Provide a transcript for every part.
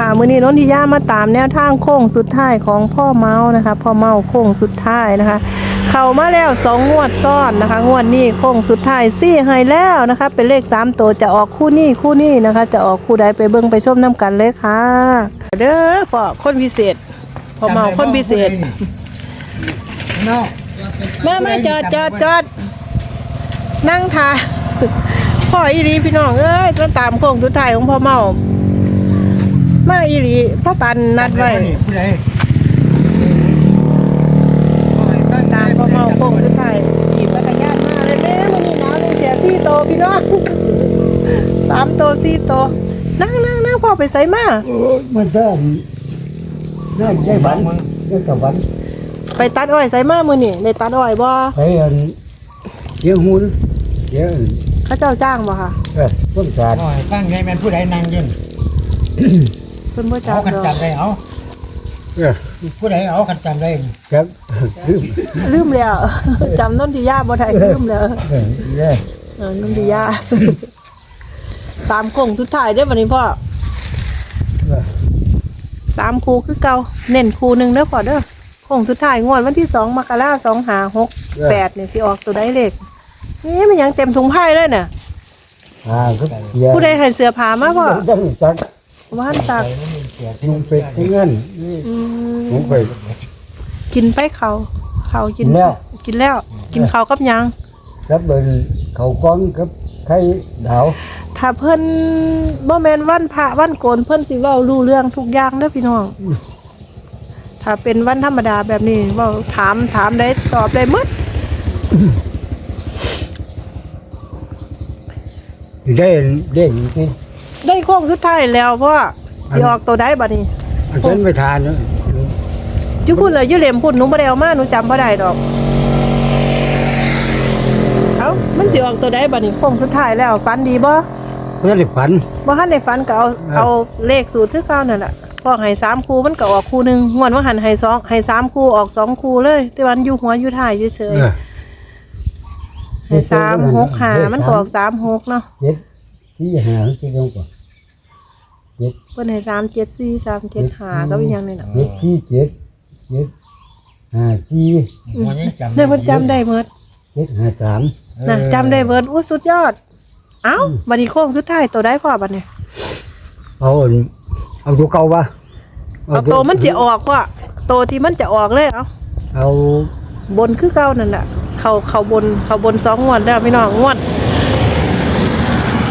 ค่ะมือนี้น้นทิยามาตามแนวทางโค้งสุดท้ายของพ่อเมานะคะพ่อเมาโค้งสุดท้ายนะคะ เข้ามาแล้วสองงวดซ้อนนะคะ งวดนี้โค้งสุดท้ายซี่ให้แล้วนะคะ เป็นเลขสามตัวจะออกคู่นี้คู่นี้นะคะ จะออกคู่ใดไปเบิ่งไปชมน้ำกันเลยค่ะ เด้อพ่อคนพิเศษพ่อเมาคนพิเศษเนาะมามาจอดจอดจอดนั่งท่าพ่ออีรีพี่น้องเอ้ยจะตามโค้งสุดท้ายของพ่อเมา มาอีรีพ่อปันนัดไว้ผู้ใดตามพ่อเมาโค้งสุดท้ายขี่จักรยานมาเลยแม่มันนี่หนาวเลยเสียสี่โตพี่น้องสามโตสี่โตนั่งนั่งนั่งพ่อไปใส่มามันได้ได้ได้บันได้กับบันไปตัดอ้อยใส่มามือนี่ในตัดอ้อยบ่ไปอันเดี๋ยวหุ่นเดี๋ยวอันเขาเจ้าจ้างบ่ค่ะเออต้นสาดโอ้ยตั้งไงแม่นผู้ใดนั่งยืน เพิ่นบ่จ้าเอางขันดอกจำได้เอาเออผู้ใดเอาขันจำได้ครับลืมลืมแล้ว จำต้นที่ย่าบ่ได้ลืมแล้วเออเนี่ยเออนุ่นดียาตามโค้งสุดท้ายได้อวันนี้พ่อเออสามคูคือเก่าเน้นคูหนึ่งเด้อพ่อเด้อโค้งสุดท้ายงวดวันที่สองมกราสองหาหกแปดเนี่ยสิออกตัวได้เลขนี่มันยังเต็มถุงไพ่เลยน่ะอ่าก็เสียผู้ใดให้เสื้อผ้ามาพ่อต้องจัก ว่านตักลุงเป็ดที่งั้นอืมลุงไปกินไปเขาเขากินกินแล้วกินแล้ว กินเขาวกับหยังรับเดินเขาก้อนกับไข่ดาวถ้าเพิ่นบ่แม่นวันพระวันโกนเพิ่นสิเว้ารู้เรื่องทุกอย่างเด้อพี่น้องถ้าเป็นวันธรรมดาแบบนี้เว้าถามถามได้ตอบได้หมดได้เด้งที่ ได้โค้งสุดท้ายแล้วเพราะว่าสิออกตัวได้บัดนี้อันนั้นไม่ทานเนอะอยู่พูดเลยอยู่เหลี่ยมพูดหนูบ่ได้เอามาหนูจำบ่ได้ดอก เอ้ามันสิออกตัวได้บัดนี้โค้งสุดท้ายแล้วฝันดีบ่เพื่อนได้ฝัน บ่ทันได้ฝันก็เอาเออเอาเลขสูตรคือเก่านั่นแหละพอกให้สามคู่มันก็ออกคู่หนึงงวดว่าหันให้สองให้สามคู่ออกสองคู่เลย แต่วันอยู่หัวอยู่ท้ายเฉยเออๆให้สามหกหามันก็ออกสามหกเนาะเจ็ดที่หาที่ลงก่อน เจ็ดเพิ่นให้สามเจ็ดสี่สามเจ็ดหาก็เป็นอย่างนี้น่ะเจ็ดที่เจ็ดเจ็ดห้าที่หัวยังจำเนี่ยมันจำได้เมิดเจ็ดห้าสามนะจำได้เมิดอู้สุดยอด เอ้าบัดนี้โค้งสุดท้ายตัวได้พอบัดนี้เอาอันเอาตัวเก่าปะเอาตัวมันจะออกว่าตัวที่มันจะออกเลยเอ้าเอาบนคือเก่านั่นแหละเขาเขาบนเขาบนสองงวดแล้วพี่น้องงวด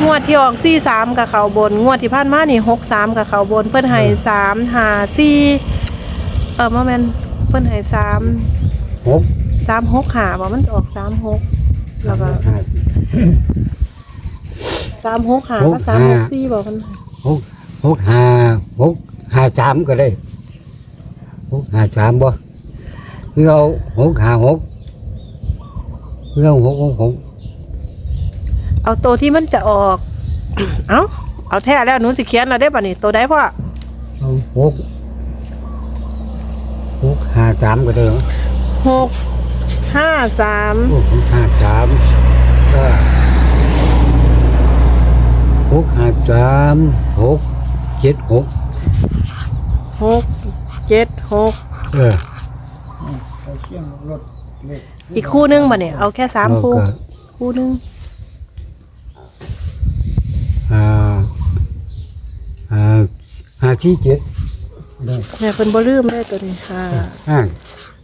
งวดที่ออกสี่สามกับเขาบน งวดที่ผ่านมานี่หกสามกับเขาบน เพิ่นให้สามหาสี่เออมาแมนเพิ่นให้สามหกสามหกหาบอกมันจะออกสามหกแล้วก็ห้าสามหกหาหก็กสามหกห้าสี่บอกมันหกหกห้าหกห้าสามก็ได้หกห้าสามบ่เพื่อเอาหกห้าหกเพื่อเอาหกหกหก เอาตัวที่มันจะออก เอ้าเอาแท้แล้วหนูสิเขียนเราได้ป่ะนี่ตัวได้พ่อเอาหกหกห้าสามก็ได้เหรอหกห้าสามหกห้าสามก็หกห้าสามหกเจ็ดหกหกเจ็ดหกเอออีกคู่หนึงป่ะเนี่ยเอาแค่สามคู่แล้วก็คู่หนึง อ่าอ่าห้า สี่เจ็ดได้เนี่ยเป็นบ่ลืมได้ตัวนี้ห้าห้า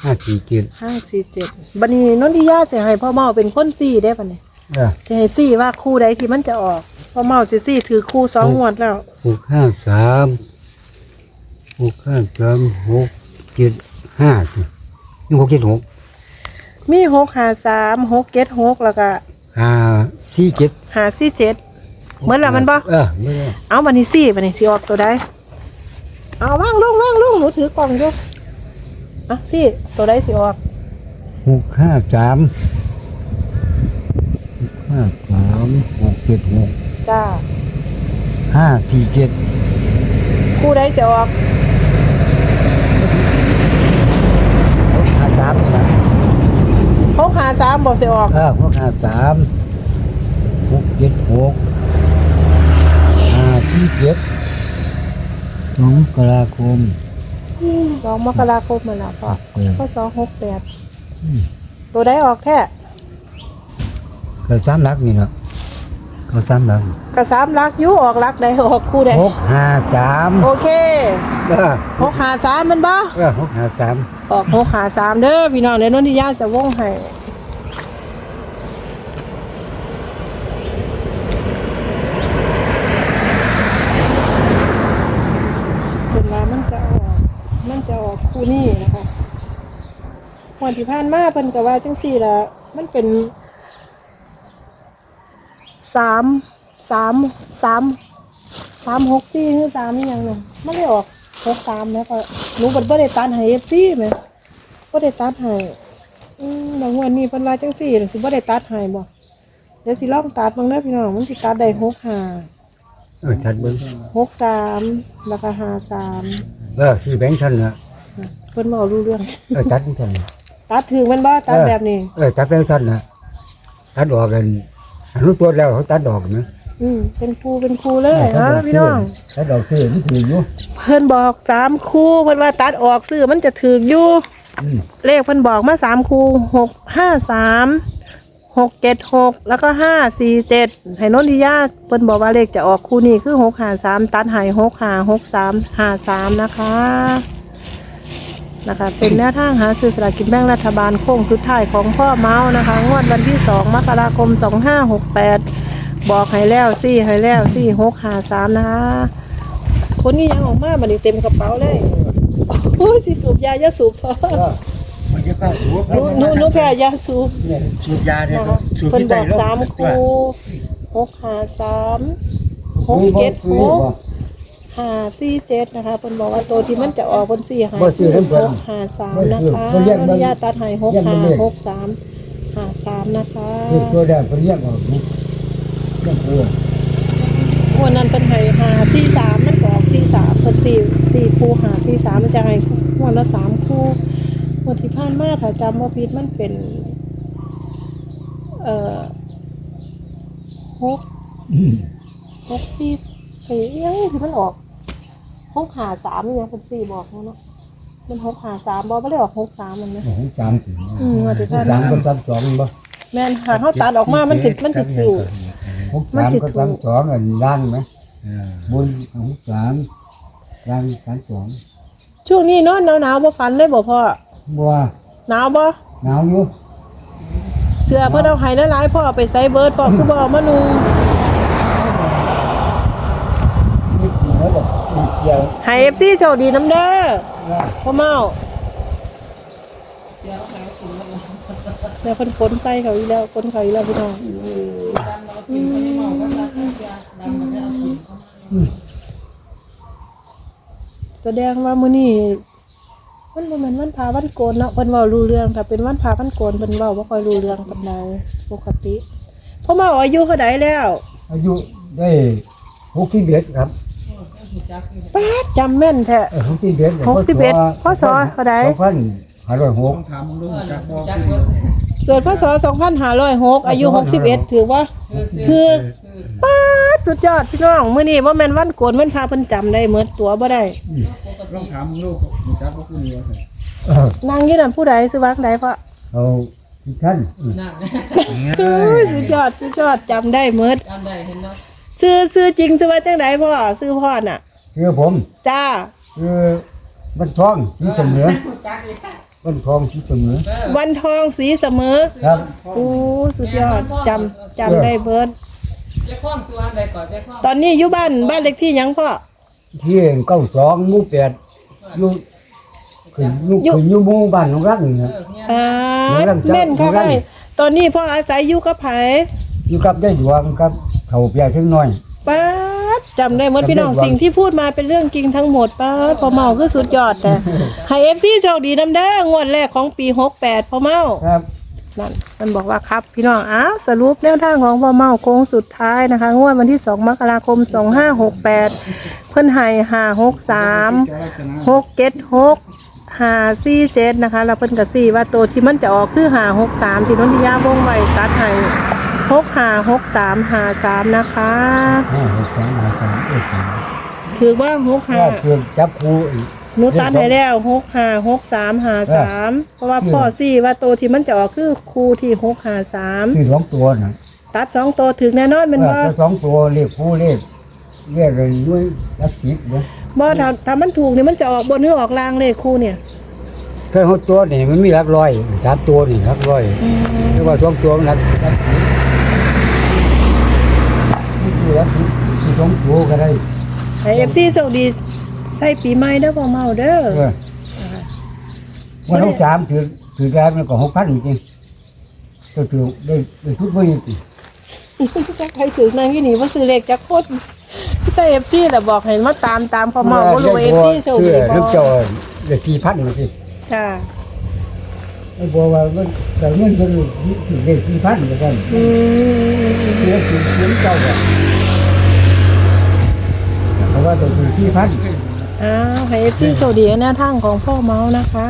ห้าสี่เจ็ดห้าสี่เจ็ดบันนี้นนทิยาจะให้พ่อเมาเป็นคนสี่ได้ป่ะเนี่ยเออจะให้สี่ว่าคู่ใดที่มันจะออกพ่อเมาจะสี่ถือคู่สองงวดแล้วหกห้าสามหกห้าสามหกเจ็ดห้าสินี่หกเจ็ดหกมีหกหาสามหกเจ็ดหกแล้วก็ห้าสี่เจ็ดหาสี่เจ็ดเหมือนแล้วมันบ่เออไม่ได้เอาบันนี้สี่บันนี้สี่ออกตัวใด เอาว่างลงว่างลงหนูถือกล่องด้วยอะสี่ตัวใดสิออกหกห้าสามหกห้าสามหกเจ็ดหกจ้าห้าสี่เจ็ดคู่ใดจะออกหกห้าสามนี่นะหกหาสามบอกสิออกเออหกห้าสามหกเจ็ดหกห้าสี่เจ็ด สองกราคมสองมกราคมมาแล้วพ่อเออก็สองหกแปดตัวได้ออกแท้ก็สามหลักนี่เนาะก็สามหลักก็สามลักอยุออกลักได้ออกคู่ได้หกห้าสามโอเคเออหกหาสามมันบ่เออหกห้าสามออกหกหาสามเด้อพี่น้องเดี๋ยวนนทิยาจะวงให้เป็นว่ามันจะออกมันจะออก คู่นี้นะคะวันที่ผ่านมาเพิ่นก็ว่าจังสี่ละมันเป็นสามสามสามสามหกสี่หรือสามอหย่างหนึ่งไม่ได้ออกหกสามแล้วก็หนูก็บ่ได้ตันให้เอฟซีไหมบ่ได้ตัดให้อืมบางวันนี้เพิ่นว่าจังสี่สิบ่ได้ตัดให้บ่เดี๋ยวสิลองตัดเบิ่งเด้อพี่น้องมันสิตัดได้หกห้าเออทัดเบิ้งหกสามแล้วก็ห้าสามเออคือแบงค์ทันละ เพิ่นบ่รู้เรื่องเออทัดทันตัดถึงมันบ่ตัดแบบนี้ เออทัดแบงค์ทันละทัดออกกันอนุตัวแล้วเขาตัดดอกนะอืมเป็นครูเป็นครูเลยฮะพี่น้อง ตัดดอกเท่นี่ถืออยู่เพิ่นบอกสามคู่เพิ่นว่าตัดออกซื้อมันจะถึกอยู่ อืมเลขเพิ่นบอกมาสามคู่หกห้าสามหกเจ็ดหกแล้วก็ห้าสี่เจ็ดให้นนทิยาเพิ่นบอกว่าเลขจะออกคู่นี้คือหกห้าสามตัดใหายหกห้าหกสามห้าสามนะคะ นะคะ เป็นแนวทางหาซื้อสลากกินแบ่งรัฐบาลโค้งสุดท้ายของพ่อเมาส์นะคะ งวดวันที่สองมกราคมสองห้าหกแปดบอกให้แล้วสี่ให้แล้วสี่หกห้าสามนะคะ คนนี้ยังออกมาบัดนี้เต็มกระเป๋าเลยโอ้ยสิสูบยายาสูบพอมันจะเข้าสูบหนูหนูหนูแพ้ยาสูบเนี่ยสูบยาเนี่ยนะคะสูบเพิ่นที่บใจอกโรคสามคูหกห้าสามหกเจ็ดหก ห้าสี่เจ็ดนะคะเพิ่นบอกว่าตัวที่มันจะออกเพิ่นสี่ห้าคือหกห้าสามนะคะอนุญาตตัดให้หกห้าหกสามห้าสามนะคะเรียกตัวแดงเป็นเรียกออกนี่เรียกตัววันนั้นเป็นให้ห้าสี่สามมันก็ออกสี่สามเพิ่นสี่สี่คู่ห้าสี่สามมันจะให้วันละสามคู่วันที่ผ่านมาถ้าจำว่าผิดมันเป็น เอ่อหก หกสี่สี่ยังที่มันออก หกหาสามยังเป็นสี่บอกแล้วเนาะมันหกหาสามบอกไม่ได้ออกหกสามมันนะโอ้โหจามถึงอืมว่าที่ผ่านสามมาก็สามสองบ่แม่นหาเขาตัดออกมามันติดมันติดอยู่ หกสามก็สามสองอันล่างไหมบนหกสามล่างสามสองช่วงนี้เนาะหนาวหนาวๆบ่ฟันเลยบ่พ่อบัวหนาวบ่หนาวอยู่เสื้อเพิ่นเอาให้หลายๆพ่อเอาไปใส่เบิร์ดพ่อคือบ่เอามานุ่ง นี่สีแล้วแบบ เกี่ยวให้ FC โชคดีน้ำเด้อพ่อเมาเดี๋ยวเพิ่นฝนใส่เขาอีกแล้วฝนเขาอีกแล้วพี่น้องแสดงว่ามื้อนี้มันบ่แม่นวันพาวันโกนเนาะเพิ่นเว้ารู้เรื่องถ้าเป็นวันพาวันโกนเพิ่นเว้าบ่ค่อยรู้เรื่องปานใดปกติเพราะมาอายุเท่าใดแล้ว อายุได้หกสิบเอ็ดครับ ป๊าดจำแม่นแท้เออหกสิบเอ็ดหกสิบเอ็ดพศเท่าใด สองพันห้าร้อยหกเกิดพศ2506 อายุ 61 ถือว่าถือป๊าดสุดยอดพี่น้องมื้อนี้บ่แม่นวันโกนวันพาเพิ่นจำได้หมดตัวบ่ได้ลองถามลูกมึงจับว่าคุณเหลือใส่เออนั่งอยู่นั่นผู้ใดซื้อวักใดพ่อเอาที่ท่านโอ้ยสุดยอดสุดยอดจำได้หมดจำได้เห็นเนาะ ซื้อซื้อจริงซื้อว่าจังไดพ่อซื้อพ่อน่ะ คือผม จ้า คือบันทองสีเสมอบันทองสีเสมอ วันทองสีเสมอครับ โอ้สุดยอดจำจำได้เบิร์ดเจ้าข้องตัวอันใดก่อนเจ้าข้องตอนนี้อยู่บ้านบ้านเล็กที่หยังพ่อ ที่เก้าสองหมู่แปดอยู่ขึ้นอยู่ขึ้นอยู่หมู่บ้านของรักนี่นะอ่าอยู่ร่างจ้ะแม่นค่ะอยู่ร่างไอ้ตอนนี้พ่ออาศัยอยู่กับไผอยู่กับได้ดวงครับ เขาเปียถึงน้อยป้าดจำได้หมดจำได้พี่น้องหวังสิ่งที่พูดมาเป็นเรื่องจริงทั้งหมดป้าดพ่อเมาคือสุดยอดแต่ให้เอฟซีโชคดีน้ำเด้องวดแรกของปี68พ่อเมาครับนั่นมันบอกว่าครับพี่น้องอ้าวสรุปแนวทางของพ่อเมาโค้งสุดท้ายนะคะ งวดวันที่ 2 มกราคม 2568 เพิ่นให้563 676 547 นะคะ แล้วเพิ่นก็สี่ว่าตัวที่มันจะออกคือ563 ที่นนทิยาวงไว้ตัดให้ 6563 53นะคะห้าหกสามห้าสามเอ็ดสามคถือว่าหกห้าว่าเพื่อนจับครูอีกหนูตัดให้แล้วหกห้าหกสามห้าสามเพราะว่าพ่อสี่ว่าโตวที่มันจะออกคือครูที่หกห้าสามที่สองตัวน่ะตัดสองตัวถึงแน่นอนแมันเออว่าถ้าสองตัวเลขครูเลขเรียกเลยด้วยรักจิตเนี่ยบ่ถ้าถ้ามันถูกนี่มันจะออกบนหรือออกล่างเลยครูเนี่ย ถ้าเขาตัวนี่มันมีรักร้อยสามตัวนี่รักร้อยแต่ว่าสองตัวมันรักรักจิต นี่คือรักจิตที่สองตัวก็ได้ไอเอฟซีโชคดีใส่ปีใหม่เด้อพ่อเมาเด้อเออวันที่สามถือถือแกมันก็หกพันจริงก็ถือได้ได้ทุกวันจริงจักใครถือนางยี่หนี่ว่าซื้อเลขจักคนแต่เอฟซีแหละบอกให้มาตามตามพอเมาบ่รู้เอฟซีโชคเชื่ดีพอบ่น้ำจอยได้สี่พันจริงจ้าไอ้บัวว่ามันแต่เงินก็ถือได้สี่พันเหมือนกันเสียสี่เสียเจ้าแบบ เพราะว่าตัวสี่พัน อ้าวให้เอฟซีโชคดีในแนวทางของพ่อเมานะคะ